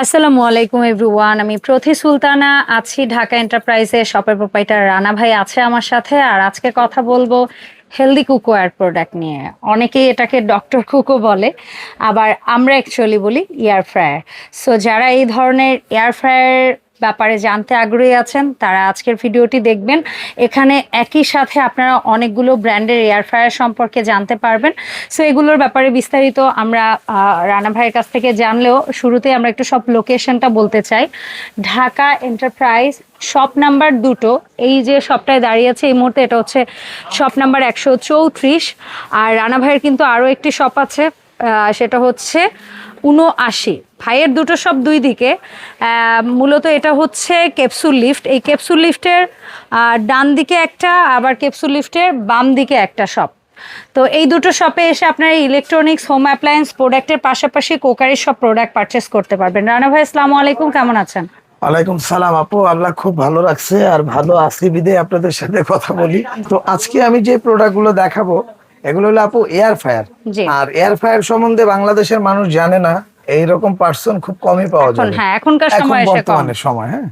আসসালামু আলাইকুম, এভরিওয়ান। আমি প্রতি সুলতানা, আছি ঢাকা এন্টারপ্রাইজে। শপের প্রোপাইটার রানা ভাই আছে আমার সাথে। আর আজকে কথা বলব হেলদি কুকওয়্যার প্রোডাক্ট নিয়ে। অনেকেই এটাকে ডক্টর কুকো বলে, আবার আমরা অ্যাকচুয়ালি বলি এয়ার ফ্রায়ার সো যারা এই ধরনের এয়ার ফ্রায়ার ব্যাপারে জানতে আগ্রহী আছেন, তারা আজকের ভিডিওটি দেখবেন। এখানে একই সাথে আপনারা অনেকগুলো ব্র্যান্ডের এয়ার ফ্রায়ার সম্পর্কে জানতে পারবেন। সো এগুলোর ব্যাপারে বিস্তারিত আমরা রানা ভাইয়ের কাছ থেকে জানলেও শুরুতে আমরা একটু সব লোকেশনটা বলতে চাই। ঢাকা এন্টারপ্রাইজ শপ নাম্বার দুটো, এই যে শপটায় দাঁড়িয়েছে এই মুহূর্তে এটা হচ্ছে শপ নাম্বার একশো চৌত্রিশ। আর রানা ভাইয়ের কিন্তু আরও একটি শপ আছে সেটা হচ্ছে উনআশি ভাইয়ের দুটো সব দুই দিকে মূলত এটা হচ্ছে ক্যাপসুল লিফট। এই ক্যাপসুল লিফটের ডান দিকে একটা, আবার ক্যাপসুল লিফটের বাম দিকে একটা শপ তো এই দুটো শপে এসে আপনারা ইলেকট্রনিক্স হোম অ্যাপ্লায়েন্স প্রোডাক্টের পাশাপাশি কোকারির সব প্রোডাক্ট পারচেস করতে পারবেন। রানা ভাই, আসসালামু আলাইকুম, কেমন আছেন? ওয়ালাইকুম সালাম আপু, আল্লাহ খুব ভালো রাখছে। আর ভালো আছি বিদে আপনাদের সাথে কথা বলি। তো আজকে আমি যে প্রোডাক্টগুলো দেখাবো এগুলো হলো আপু এয়ার ফায়ার আর এয়ার ফায়ার সম্বন্ধে বাংলাদেশের মানুষ জানে না এইরকম পার্সন খুব কমই পাওয়া যায় হ্যাঁ এখনকার এখন সময় বর্তমানে সময় হ্যাঁ।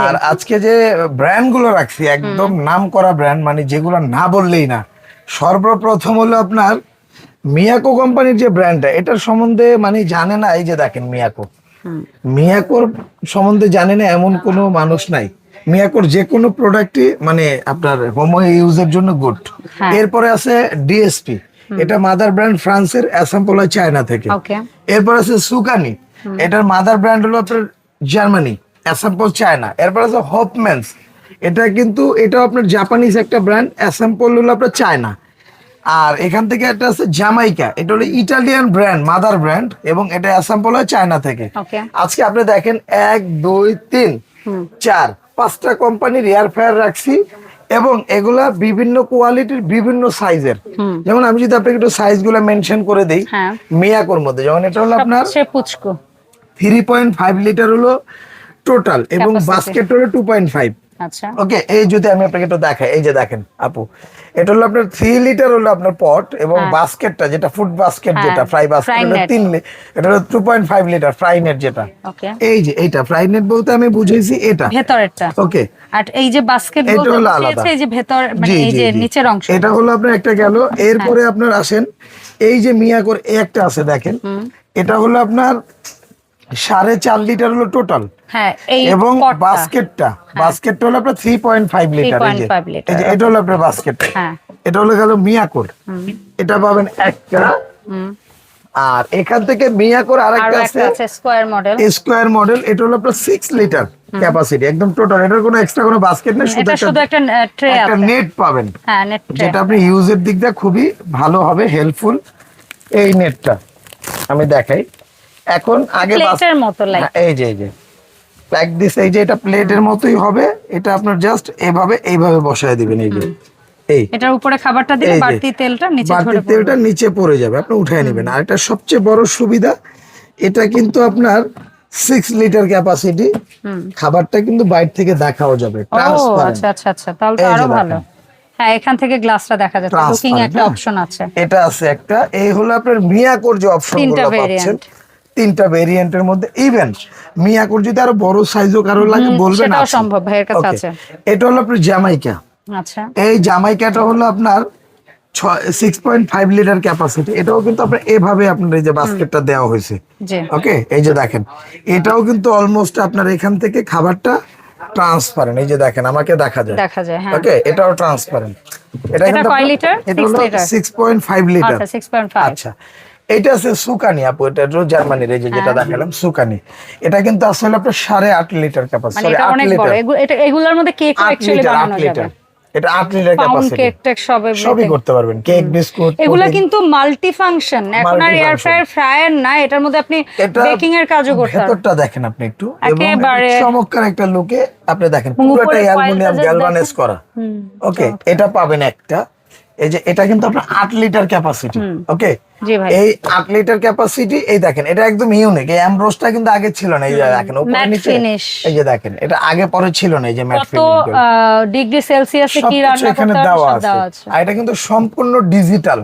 আর আজকে যে ব্র্যান্ডগুলো রাখছি একদম নাম করা ব্র্যান্ড মানে যেগুলো না বললেই না। সর্বপ্রথম হলো আপনার মিয়াকো কোম্পানির যে ব্র্যান্ডটা এটার সম্বন্ধে মানে জানে না এই যে দেখেন মিয়াকো মিয়াকোর সম্বন্ধে জানে না এমন কোনো মানুষ নাই। মিয়াকোর যে কোনো প্রোডাক্টই মানে আপনার হোম ইউজের জন্য গুড হ্যাঁ। এরপরে আছে ডিএসপি এটা মাদার ব্র্যান্ড ফ্রান্সের অ্যাসাম্পল হয় চায়না থেকে। এরপর আছে সুকানি এটার মাদার ব্র্যান্ড হলো আপনার জার্মানি অ্যাসাম্পল চায়না এরপর আছে হপম্যান্স এটা কিন্তু এটাও আপনার জাপানিজ একটা ব্র্যান্ড অ্যাসাম্পল হলো আপনার চায়না আর এখান থেকে একটা আছে জামাইকা এটা হলো ইটালিয়ান ব্র্যান্ড মাদার ব্র্যান্ড এবং এটা অ্যাসাম্পল হয় চায়না থেকে। আজকে আপনি দেখেন এক দুই তিন চার। পাঁচটা কোম্পানির এয়ার ফ্রায়ার রাখছি এবং এগুলা বিভিন্ন কোয়ালিটির বিভিন্ন সাইজের যেমন আমি যদি আপনাকে একটু সাইজগুলা মেনশন করে দিই হ্যাঁ। মিয়াকোর মধ্যে। যেমন এটা হলো আপনার থ্রি পয়েন্ট ফাইভ লিটার হলো টোটাল এবং বাস্কেট হলো টু পয়েন্ট ফাইভ আচ্ছা। ওকে এই যদি আমি আপনাকে একটু দেখাই এই যে দেখেন আপু এটা হলো আপনার থ্রি লিটার হলো আপনার পট এবং বাস্কেটটা যেটা ফুড বাস্কেট হ্যাঁ, যেটা ফ্রাই বাস্কেট। তিন এটা হলো two point five litre fry net যেটা। এই যে এইটা ফ্রাই নেট বলতে আমি বুঝেছি এটা। ভেতরেরটা। ওকে আর এই যে বাস্কেট এটা হলো আলাদা। এই যে ভেতর মানে এই যে নিচের অংশ। এটা হলো আপনার একটা গেল। এরপরে আপনার আসেন এই যে মিয়াকোর একটা আছে দেখেন। এটা হলো আপনার সাড়ে চার লিটার হলো টোটাল হ্যাঁ এবং বাস্কেটটা বাস্কেটটা হলো আপনার থ্রি পয়েন্ট ফাইভ লিটার এই যে। 3.5 লিটার, এই যে এটা হলো আপনার বাস্কেট হ্যাঁ। এটা হলো গেল মিয়াকোর। এটা পাবেন একটা। আর এখান থেকে মিয়াকোর আরও আরেকটা আছে স্কোয়ার মডেল স্কোয়ার মডেল এটা হলো আপনার সিক্স লিটার ক্যাপাসিটি একদম টোটাল এটার কোনো এক্সট্রা কোনো বাস্কেট নেই শুধু একটা একটা ট্রে একটা নেট পাবেন। হ্যাঁ যেটা আপনি ইউজের দিক দিয়ে খুবই ভালো হবে হেল্পফুল এই নেটটা আমি দেখাই। এখন আগে প্লেটের মতো লাইক হ্যাঁ, এই যে এই যে। লাইক দিস এই যে এটা প্লেটের মতোই হবে এটা আপনার জাস্ট এভাবে এইভাবে বসায় দিবেন এই যে। এই। এটার উপরে খাবারটা দিলে বাড়তি তেলটা নিচে বাড়তি ঝরে পড়বে। তেলটা নিচে পড়ে যাবে আপনি উঠায় নেবেন। আর এটা সবচেয়ে বড় সুবিধা এটা কিন্তু আপনার সিক্স লিটার ক্যাপাসিটি খাবারটা কিন্তু বাইরে থেকে দেখাও যাবে ট্রান্সপারেন্ট আচ্ছা আচ্ছা আচ্ছা তাহলে তো আরও ভালো। হ্যাঁ এখান থেকে গ্লাসটা দেখা যাচ্ছে। Transparent, একটা হ্যাঁ। অপশন আছে। এটা আছে একটা এই হলো আপনার মিয়াকোর যে অপশন তিনটা পাচ্ছেন। তিনটা ভেরিয়েন্টের মধ্যে ইভেন মিয়াকোর যদি আরও বড় সাইজও কারও লাগে বলবেন সেটাও সম্ভব, ভাইয়ের কাছে আছে। এটা হলো আপনার জামাইকা। আচ্ছা। এই জামাইকাটা হলো আপনার লিটার ক্যাপাসিটি এটাও কিন্তু আপনার এভাবে আপনার এই যে বাস্কেটটা দেওয়া হয়েছে। ওকে এই যে দেখেন এটাও কিন্তু অলমোস্ট আপনার এখান থেকে খাবারটা ট্রান্সপারেন্ট এই যে দেখেন আমাকে দেখা যায়। দেখা যায় হ্যাঁ। ওকে এটাও ট্রান্সপারেন্ট এটা কয় লিটার? আচ্ছা আচ্ছা। এটা আছে সুকানি আপু এটা হলো জার্মানির এই হ্যাঁ। যেটা দেখালাম সুকানি। এটা কিন্তু আসলে আপনার সাড়ে আট লিটার মানে ক্যাপাসিটি এটা আট অনেক বড়। লিটার এটা এগুলোর মধ্যে কেক অ্যাকচুয়ালি বানানো যাবে। এটা আট লিটার পাউন্ড ক্যাপাসিটি কেক টেক সব সবই করতে পারবেন। কেক বিস্কুট এগুলা কিন্তু মাল্টি ফাংশন এখন আর এয়ার। ফ্রায়ার ফ্রায়ার না এটার মধ্যে আপনি বেকিং এর কাজও করতে পারবেন। ভেতরটা দেখেন আপনি একটু। একেবারে- চমৎকার একটা লুকে আপনি দেখেন। পুরোটা অ্যালুমিনিয়াম গ্যালভানাইজ করা। ওকে এটা পাবেন একটা। এই যে এটা কিন্তু আপনার আট লিটার ক্যাপাসিটি ওকে এই আট লিটার ক্যাপাসিটি এই দেখেন এটা একদম ইউনিক এই অ্যামব্রোসটা কিন্তু আগে ছিল না এই যে দেখেন উপরে নিচে। এই যে দেখেন এটা আগে পরে ছিল না এই যে ম্যাট ফিনিশ ডিগ্রি সেলসিয়াসে কি রান্না এখানে দেওয়া আছে। আর এটা কিন্তু সম্পূর্ণ ডিজিটাল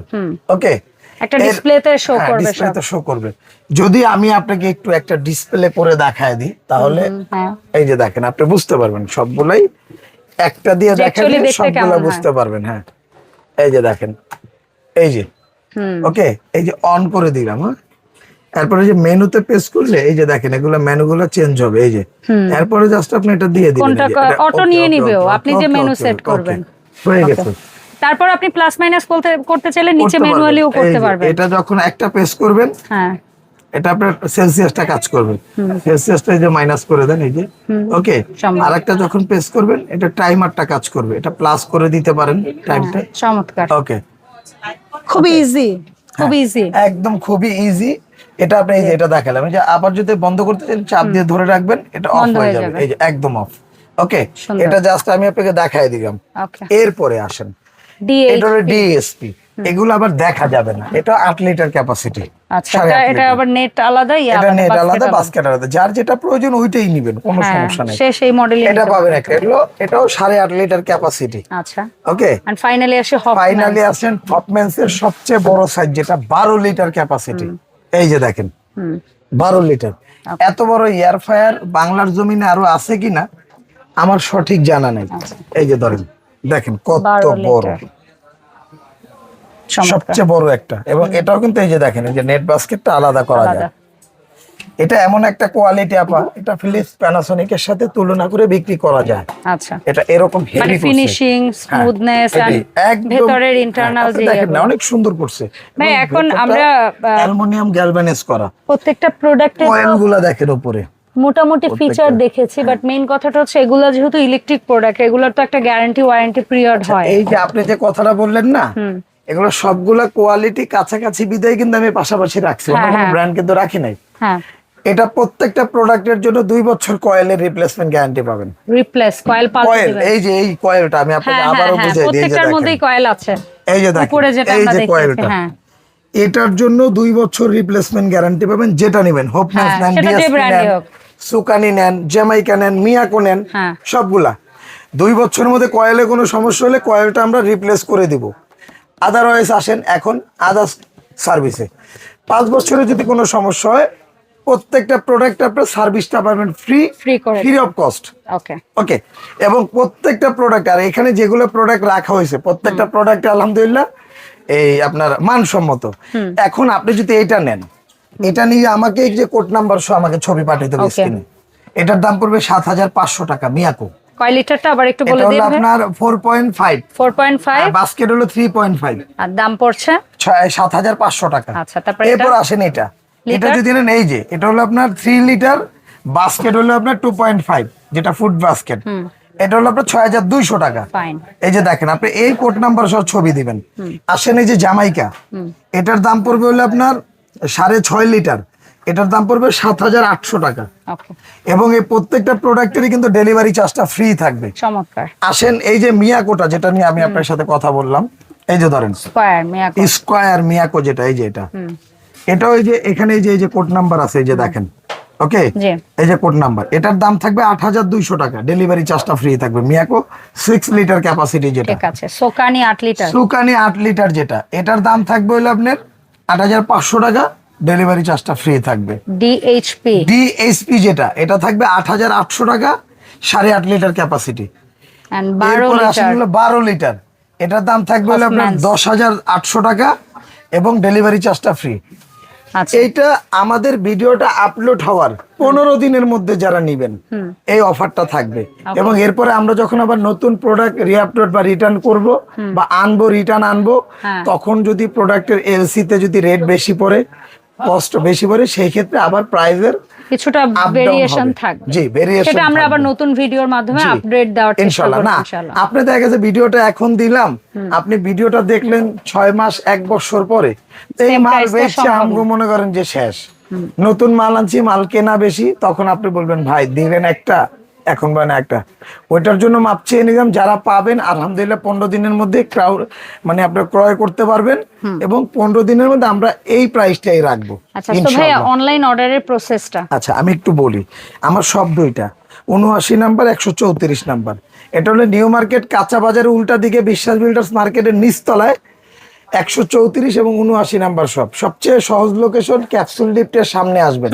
ওকে একটা ডিসপ্লেতে শো হ্যাঁ, করবে ডিসপ্লেতে শো করবে। যদি আমি আপনাকে একটু একটা ডিসপ্লে করে দেখায় দিই তাহলে হ্যাঁ। এই যে দেখেন আপনি বুঝতে পারবেন সবগুলাই একটা দিয়ে দেখেন সবগুলা বুঝতে পারবেন হ্যাঁ। এই যে দেখেন এই যে ওকে এই যে অন করে দিলাম হ্যাঁ? এরপরে যে মেনুতে পেস করলে এই যে দেখেন এগুলো মেনুগুলো চেঞ্জ হবে এই যে। এরপরে জাস্ট আপনি এটা দিয়ে দিবেন কোনটা অটো নিয়ে নিবে আপনি যে মেনু সেট করবেন। হয়ে গেছে। তারপর আপনি প্লাস মাইনাস করতে করতে চাইলে নিচে ম্যানুয়ালিও করতে পারবেন। এটা যখন একটা পেস করবেন হ্যাঁ। এটা আপনার সেলসিয়াসটা কাজ করবে। সেলসিয়াসটা যে মাইনাস করে দেন এই যে ওকে। আর একটা যখন প্রেস করবেন এটা টাইমারটা কাজ করবে। এটা প্লাস করে দিতে পারেন টাইমটা চমৎকার। ওকে খুব ইজি খুব ইজি একদম খুবই ইজি এটা আপনি এই যে এটা দেখালাম। যে আবার যদি বন্ধ করতে চান চাপ দিয়ে ধরে রাখবেন এটা অফ হয়ে হয়ে যাবে। যাবে। এই যে একদম অফ ওকে এটা জাস্ট আমি আপনাকে দেখাই দিলাম। এরপরে আসেন। এটা হলো ডিএসপি এগুলো আবার দেখা যাবে না। এটা আট লিটার ক্যাপাসিটি আচ্ছা এটা- এটা আবার নেট আলাদা এটা নেট আলাদা বাস্কেট আলাদা। যার যেটা প্রয়োজন ওইটাই নিবেন কোনো হ্যাঁ সমস্যা নেই। সে সেই মডেল এটা পাবেন একটা এগুলো এটাও সাড়ে আট লিটার ক্যাপাসিটি আচ্ছা। ওকে এন্ড ফাইনালি আসে ফাইনালি আসেন হপম্যান্স এর সবচেয়ে বড় সাইজ যেটা বারো লিটার ক্যাপাসিটি এই যে দেখেন বারো লিটার। এত বড় এয়ার ফায়ার বাংলার জমিনে আরও আছে কিনা আমার সঠিক জানা নেই। এই যে ধরেন দেখেন কত বড়। সবচেয়ে বড় একটা। এবং এটাও কিন্তু এই যে দেখেন যে নেট বাস্কেটটা আলাদা করা যায়। এটা এমন একটা কোয়ালিটি আপা এটা ফিলিপস প্যানাসোনিক এর সাথে তুলনা করে বিক্রি করা যায়। আচ্ছা। এটা এরকম হেভি ফিনিশিং স্মুথনেস ভেতরের ইন্টারনাল যে হ্যাঁ, দেখেন না অনেক সুন্দর করছে। ভাই, এখন আমরা, অ্যালুমিনিয়াম গ্যালভানাইজ করা। প্রত্যেকটা প্রোডাক্টের কয়েলগুলা দেখেন উপরে। মোটামুটি ফিচার দেখেছি বাট মেইন কথাটা হচ্ছে এগুলো যেহেতু ইলেকট্রিক প্রোডাক্ট এগুলোর তো একটা গ্যারান্টি ওয়ারেন্টি পিরিয়ড হয়। এই যে আপনি যে কথাটা বললেন না এগুলো সবগুলা কোয়ালিটি কাছাকাছি বিদায় কিন্তু আমি পাশাপাশি রাখছি। অন্য হ্যাঁ, কোনো। ব্র্যান্ড কিন্তু রাখি নাই। হ্যাঁ। এটা প্রত্যেকটা প্রোডাক্টের জন্য দুই বছর কয়েলের রিপ্লেসমেন্ট গ্যারান্টি পাবেন। রিপ্লেস কয়েল কয়েল এই যে এই কয়েলটা আমি আপনাকে হ্যাঁ আবারও হ্যাঁ বুঝাই দিই প্রত্যেকটার মধ্যেই কয়েল আছে। এই যে দেখেন উপরে যেটা আমরা দেখতেছি কয়েলটা হ্যাঁ। এটার জন্য দুই বছর রিপ্লেসমেন্ট গ্যারান্টি পাবেন যেটা নেবেন। হোপ নেন ডিএসপি নেন সুকানি নেন জ্যামাইকা নেন মিয়াকো নেন। সবগুলা। দুই বছরের মধ্যে কয়েলে কোনো সমস্যা হলে কয়েলটা আমরা রিপ্লেস করে দিব। আদারওয়াইজ আসেন এখন আদার্স সার্ভিসে পাঁচ বছরে যদি কোনো সমস্যা হয় প্রত্যেকটা প্রোডাক্ট আপনার সার্ভিসটা পাবেন free free of cost okay okay এবং প্রত্যেকটা প্রোডাক্ট আর এখানে যেগুলো প্রোডাক্ট রাখা হয়েছে প্রত্যেকটা প্রোডাক্ট আলহামদুলিল্লাহ এই আপনার মানসম্মত। এখন আপনি যদি এটা নেন এটা নিয়ে আমাকে যে কোড নাম্বার সহ আমাকে ছবি পাঠিয়ে দেবে স্ক্রিনে এটার দাম পড়বে সাত হাজার পাঁচশো টাকা মিয়াকো। কয় লিটারটা? আবার একটু বলে এটা হলো দিন আপনার four point five four point five basket হলো থ্রি পয়েন্ট ফাইভ আর দাম পড়ছে? ছয় সাত হাজার পাঁচশো টাকা। আচ্ছা, তারপরে এরপর আসেন এটা। এটা যদি নেন এই যে এটা হলো আপনার থ্রি লিটার বাস্কেট হলো আপনার টু পয়েন্ট ফাইভ যেটা ফুড বাস্কেট এটা হলো আপনার ছয় হাজার দুইশো টাকা। এই যে দেখেন আপনি এই কোড নাম্বার সহ ছবি দিবেন। আসেন এই যে জামাইকা। এটার দাম পড়বে হলো আপনার সাড়ে ছয় লিটার। এটার দাম পড়বে সাত হাজার আটশো টাকা। এবং এই প্রত্যেকটা প্রোডাক্টেরই কিন্তু ডেলিভারি চার্জটা ফ্রি থাকবে। চমৎকার। আসেন এই যে মিয়াকোটা যেটা নিয়ে আমি আপনার সাথে কথা বললাম এই যে ধরেন স্কোয়ার মিয়াকো যেটা এই যে এটা। এটা ওই যে এখানে এই যে এই যে কোড নাম্বার আছে এই যে দেখেন ওকে? এই যে কোড নাম্বার এটার দাম থাকবে আট হাজার দুইশো টাকা। ডেলিভারি চার্জটা ফ্রি থাকবে। মিয়াকো সিক্স লিটার ক্যাপাসিটি যেটা। ঠিক আছে সোকানি আট লিটার সুকানি আট লিটার যেটা। এটার দাম থাকবে হলো আপনার আট হাজার পাঁচশো টাকা। ডেলিভারি চার্জটা ফ্রি থাকবে। ডিএইচপি ডিএইচপি যেটা এটা থাকবে আট হাজার আটশো টাকা সাড়ে আট লিটার ক্যাপাসিটি এন্ড বারো লিটার। এটার দাম থাকবে হলো আপনার। দশ হাজার আটশো টাকা এবং ডেলিভারি চার্জটা ফ্রি আচ্ছা। এইটা আমাদের ভিডিওটা আপলোড হওয়ার পনেরো দিনের মধ্যে যারা নিবেন এই অফারটা থাকবে। এবং এরপরে আমরা যখন আবার নতুন প্রোডাক্ট রিআপলোড বা রিটার্ন করব বা আনব রিটার্ন আনব হ্যাঁ। তখন যদি প্রোডাক্টের এলসি তে যদি রেট বেশি পড়ে কস্ট বেশি পড়ে সেই ক্ষেত্রে আবার প্রাইজের কিছুটা ভেরিয়েশন থাকবে। জি, variation সেটা আমরা আবার নতুন ভিডিওর মাধ্যমে আপডেট দেওয়ার চেষ্টা করব ইনশাআল্লাহ আপনি দেখা গেছে ভিডিওটা এখন দিলাম আপনি ভিডিওটা দেখলেন ছয় মাস এক বছর পরে। এই মাল তো আমগো মনে করেন যে শেষ। নতুন মাল আনছি মাল কেনা বেশি তখন আপনি বলবেন ভাই দিলেন একটা এখন মানে একটা। ওইটার জন্য মাপ চেয়ে নিলাম যারা পাবেন আলহামদুলিল্লাহ পনেরো দিনের মধ্যে ক্রাউড মানে আপনার ক্রয় করতে পারবেন এবং পনেরো দিনের মধ্যে আমরা এই প্রাইসটাই রাখব। অনলাইন অর্ডারের প্রসেসটা আচ্ছা আমি একটু বলি আমার সব দুইটা উনআশি নাম্বার একশো চৌত্রিশ নাম্বার। এটা হলো নিউ মার্কেট কাঁচা বাজারের উল্টা দিকে বিশ্বাস বিল্ডার্স মার্কেটের নিচতলায় একশো চৌত্রিশ এবং উনআশি নাম্বার শপ। সবচেয়ে সহজ লোকেশন ক্যাপসুল লিফটের সামনে আসবেন।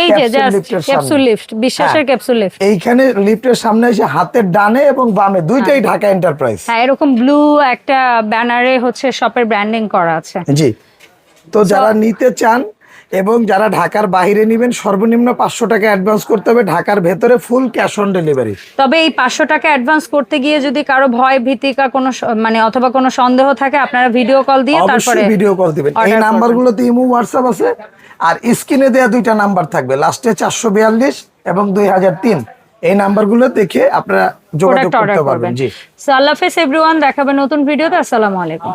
এই যে Capsule এর সামনে। ক্যাপসুল লিফট বিশ্বাসের হ্যাঁ। ক্যাপসুল লিফট এইখানে লিফটের সামনে এসে হাতের ডানে এবং বামে দুইটাই ঢাকা এন্টারপ্রাইজ হ্যাঁ এরকম ব্লু একটা ব্যানারে হচ্ছে শপের ব্র্যান্ডিং করা আছে। জি। তো যারা নিতে চান এবং যারা ঢাকার বাইরে নেবেন সর্বনিম্ন পাঁচশো টাকা অ্যাডভান্স করতে হবে। ঢাকার ভেতরে ফুল ক্যাশ অন ডেলিভারি তবে এই পাঁচশো টাকা অ্যাডভান্স করতে গিয়ে যদি কারও ভয় ভীতিকা কোনো মানে অথবা কোনো সন্দেহ থাকে আপনারা ভিডিও কল দিয়ে তারপরে ভিডিও কল দিবেন। এই। নাম্বারগুলোতে ইমো হোয়াটসঅ্যাপ আছে। আর স্ক্রিনে দেওয়া দুইটা নাম্বার থাকবে। লাস্টে চারশো বিয়াল্লিশ এবং দুই হাজার তিন। এই নাম্বারগুলো দেখে আপনারা যোগাযোগ করতে পারবেন। জি। সো আল্লাহ হাফেজ এভরিওয়ান দেখাবে নতুন ভিডিওতে আসসালামু আলাইকুম।